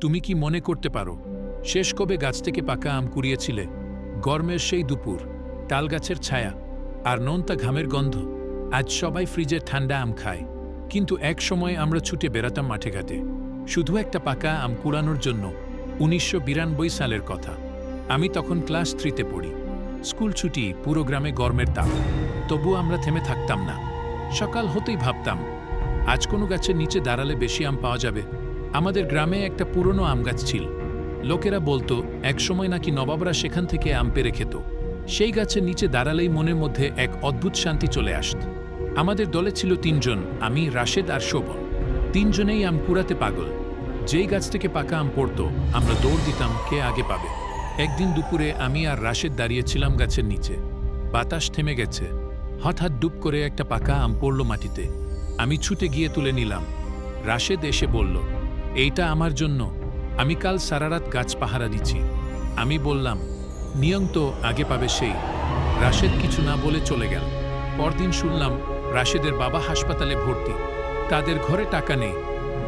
তুমি কি মনে করতে পারো, শেষ কবে গাছ থেকে পাকা আম কুড়িয়েছিলে? গরমের সেই দুপুর, তালগাছের ছায়া আর নোনতা ঘামের গন্ধ, আজ সবাই ফ্রিজে ঠান্ডা আম খায়। কিন্তু এক সময় আমরা ছুটে বেড়াতাম মাঠে ঘাটে। শুধু একটা পাকা আম কুড়ানোর জন্য, উনিশশো বিরানব্বই সালের কথা। আমি তখন ক্লাস থ্রিতে পড়ি। স্কুল ছুটি, পুরো গ্রামে গরমের তাপ। তবু আমরা থেমে থাকতাম না। সকাল হতেই ভাবতাম, আজ কোনো গাছের নিচে দাঁড়ালে বেশি আম পাওয়া যাবে। আমাদের গ্রামে একটা পুরনো আম গাছ ছিল। লোকেরা বলতো, একসময় নাকি নবাবরা সেখান থেকে আম পেরে খেত। সেই গাছের নিচে দাঁড়ালেই মনের মধ্যে এক অদ্ভুত শান্তি চলে আসত। আমাদের দলে ছিল তিনজন, আমি, রাশেদ আর শোভন। তিনজনেই আম কুড়াতে পাগল। যেই গাছ থেকে পাকা আম পড়তো, আমরা দৌড় দিতাম কে আগে পাবে। একদিন দুপুরে আমি আর রাশেদ দাঁড়িয়েছিলাম গাছের নিচে। বাতাস থেমে গেছে। হঠাৎ ডুব করে একটা পাকা আম পড়ল মাটিতে। আমি ছুটে গিয়ে তুলে নিলাম। রাশেদ এসে বলল এইটা আমার জন্য। আমি কাল সারারাত গাছ পাহারা দিচ্ছি। আমি বললাম, নিয়ম তো, আগে পাবে সেই। রাশেদ কিছু না বলে চলে গেল। পরদিন শুনলাম, রাশেদের বাবা হাসপাতালে ভর্তি। তাদের ঘরে টাকা নেই।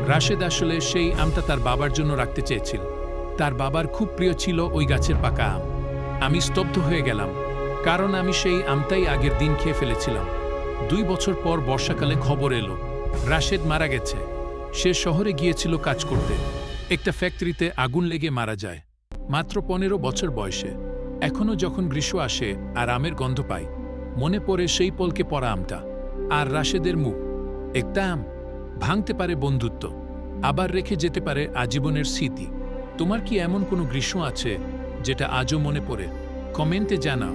রাশেদ আসলে সেই আমটা তার বাবার জন্য রাখতে চেয়েছিল। তার বাবার খুব প্রিয় ছিল ওই গাছের পাকা আম। আমি স্তব্ধ হয়ে গেলাম, কারণ আমি সেই আমটাই আগের দিন খেয়ে ফেলেছিলাম। দুই বছর পর বর্ষাকালে খবর এলো। রাশেদ মারা গেছে। সে শহরে গিয়েছিল কাজ করতে। একটা ফ্যাক্টরিতে আগুন লেগে মারা যায়। মাত্র পনেরো বছর বয়সে। এখনও যখন গ্রীষ্ম আসে আর আমের গন্ধ পাই, মনে পড়ে সেই পলকে পড়া আমটা। আর রাশেদের মুখ। একটা আম ভাঙতে পারে বন্ধুত্ব, আবার রেখে যেতে পারে আজীবনের স্মৃতি। তোমার কি এমন কোনো গ্রীষ্ম আছে যেটা আজও মনে পড়ে? কমেন্টে জানাও।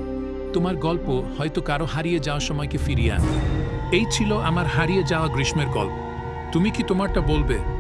তোমার গল্প হয়তো কারও হারিয়ে যাওয়ার সময়কে ফিরিয়ে আনে। এই ছিল আমার হারিয়ে যাওয়া গ্রীষ্মের গল্প। তুমি কি তোমারটা বলবে?